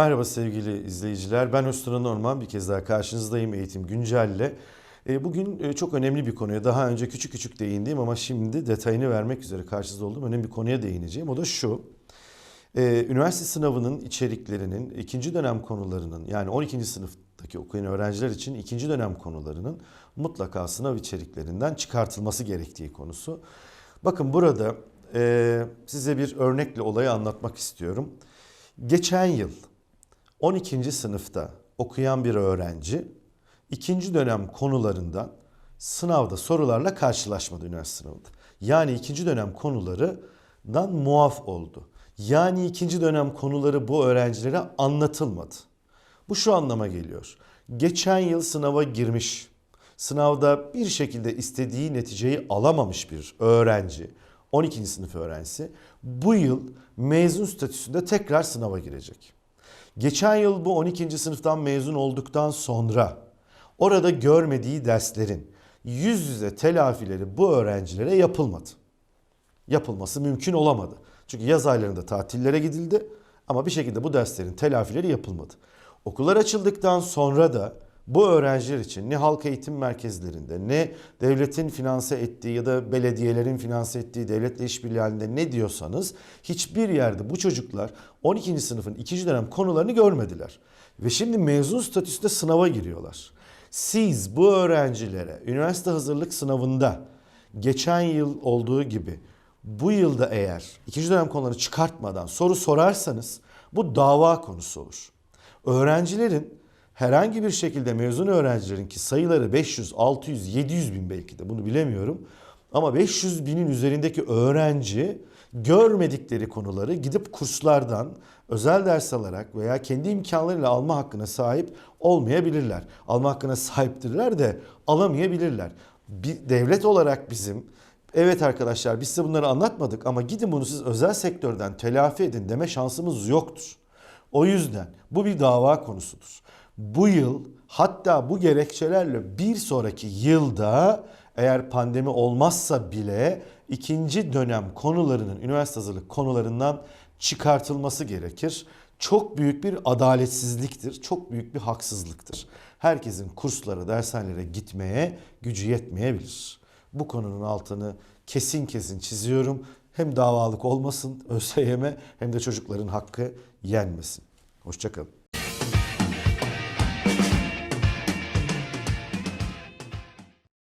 Merhaba sevgili izleyiciler. Ben Öztürk Norman bir kez daha karşınızdayım Eğitim Güncel'le. E, Bugün e, çok önemli bir konuya daha önce küçük küçük değindiğim ama şimdi detayını vermek üzere karşınızda olduğum önemli bir konuya değineceğim. O da şu. E, Üniversite sınavının içeriklerinin ikinci dönem konularının yani 12. sınıftaki okuyan öğrenciler için ikinci dönem konularının mutlaka sınav içeriklerinden çıkartılması gerektiği konusu. Bakın burada size bir örnekle olayı anlatmak istiyorum. Geçen yıl 12. sınıfta okuyan bir öğrenci ikinci dönem konularından sınavda sorularla karşılaşmadı üniversite sınavında. Yani ikinci dönem konularından muaf oldu. Yani ikinci dönem konuları bu öğrencilere anlatılmadı. Bu şu anlama geliyor. Geçen yıl sınava girmiş, sınavda bir şekilde istediği neticeyi alamamış bir öğrenci, 12. sınıf öğrencisi bu yıl mezun statüsünde tekrar sınava girecek. Geçen yıl bu 12. sınıftan mezun olduktan sonra orada görmediği derslerin yüz yüze telafileri bu öğrencilere yapılmadı. Yapılması mümkün olamadı. Çünkü yaz aylarında tatillere gidildi ama bir şekilde bu derslerin telafileri yapılmadı. Okullar açıldıktan sonra da bu öğrenciler için ne halk eğitim merkezlerinde ne devletin finanse ettiği ya da belediyelerin finanse ettiği devletle işbirliği halinde ne diyorsanız hiçbir yerde bu çocuklar 12. sınıfın ikinci dönem konularını görmediler. Ve şimdi mezun statüsünde sınava giriyorlar. Siz bu öğrencilere üniversite hazırlık sınavında geçen yıl olduğu gibi bu yılda eğer ikinci dönem konularını çıkartmadan soru sorarsanız bu dava konusu olur. Öğrencilerin herhangi bir şekilde mezun öğrencilerin ki sayıları 500, 600, 700 bin belki de bunu bilemiyorum. Ama 500 binin üzerindeki öğrenci görmedikleri konuları gidip kurslardan özel ders alarak veya kendi imkanlarıyla alma hakkına sahip olmayabilirler. Alma hakkına sahiptirler de alamayabilirler. Bir devlet olarak bizim evet arkadaşlar biz size bunları anlatmadık ama gidin bunu siz özel sektörden telafi edin deme şansımız yoktur. O yüzden bu bir dava konusudur. Bu yıl hatta bu gerekçelerle bir sonraki yılda eğer pandemi olmazsa bile ikinci dönem konularının üniversite hazırlık konularından çıkartılması gerekir. Çok büyük bir adaletsizliktir, çok büyük bir haksızlıktır. Herkesin kurslara, dershanelere gitmeye gücü yetmeyebilir. Bu konunun altını kesin kesin çiziyorum. Hem davalık olmasın ÖSYM hem de çocukların hakkı yenmesin. Hoşçakalın.